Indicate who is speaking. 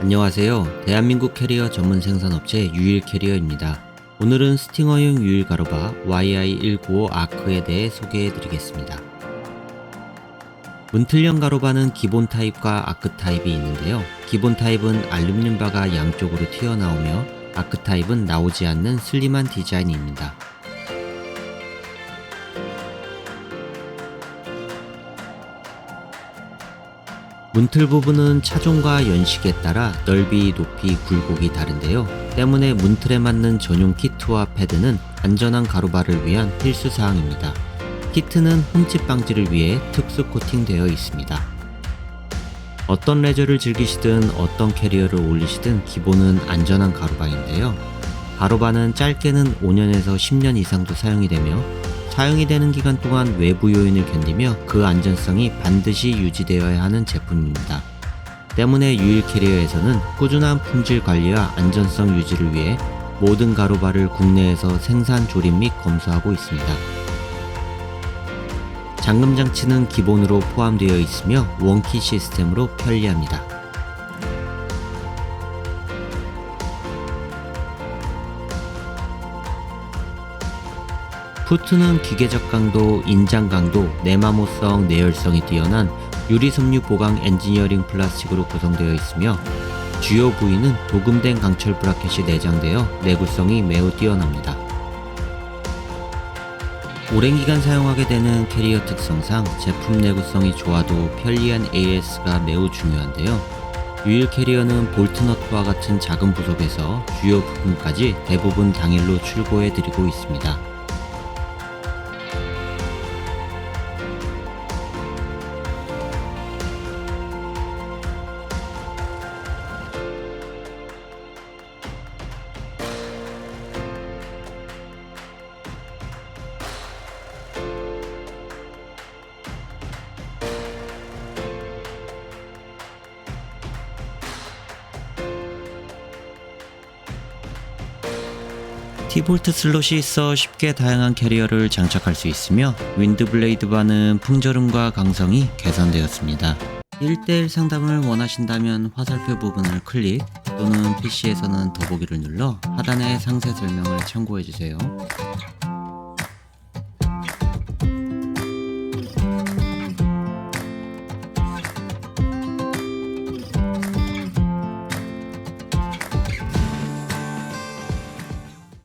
Speaker 1: 안녕하세요. 대한민국 캐리어 전문 생산업체 유일 캐리어입니다. 오늘은 스팅어용 유일 가로바 YI195 아크에 대해 소개해 드리겠습니다. 문틀형 가로바는 기본 타입과 아크 타입이 있는데요. 기본 타입은 알루미늄 바가 양쪽으로 튀어나오며 아크 타입은 나오지 않는 슬림한 디자인입니다. 문틀 부분은 차종과 연식에 따라 넓이, 높이, 굴곡이 다른데요. 때문에 문틀에 맞는 전용 키트와 패드는 안전한 가로바를 위한 필수 사항입니다. 키트는 흠집 방지를 위해 특수 코팅되어 있습니다. 어떤 레저를 즐기시든 어떤 캐리어를 올리시든 기본은 안전한 가로바인데요. 가로바는 짧게는 5년에서 10년 이상도 사용이 되며 사용이 되는 기간 동안 외부 요인을 견디며 그 안전성이 반드시 유지되어야 하는 제품입니다. 때문에 유일 캐리어에서는 꾸준한 품질 관리와 안전성 유지를 위해 모든 가로바를 국내에서 생산, 조립 및 검수하고 있습니다. 잠금 장치는 기본으로 포함되어 있으며 원키 시스템으로 편리합니다. 푸트는 기계적 강도, 인장 강도, 내마모성, 내열성이 뛰어난 유리 섬유 보강 엔지니어링 플라스틱으로 구성되어 있으며 주요 부위는 도금된 강철 브라켓이 내장되어 내구성이 매우 뛰어납니다. 오랜 기간 사용하게 되는 캐리어 특성상 제품 내구성이 좋아도 편리한 AS가 매우 중요한데요. 유일 캐리어는 볼트너트와 같은 작은 부속에서 주요 부분까지 대부분 당일로 출고해 드리고 있습니다. T볼트 슬롯이 있어 쉽게 다양한 캐리어를 장착할 수 있으며 윈드블레이드 바는 풍절음과 강성이 개선되었습니다. 1대1 상담을 원하신다면 화살표 부분을 클릭 또는 PC에서는 더보기를 눌러 하단의 상세 설명을 참고해주세요.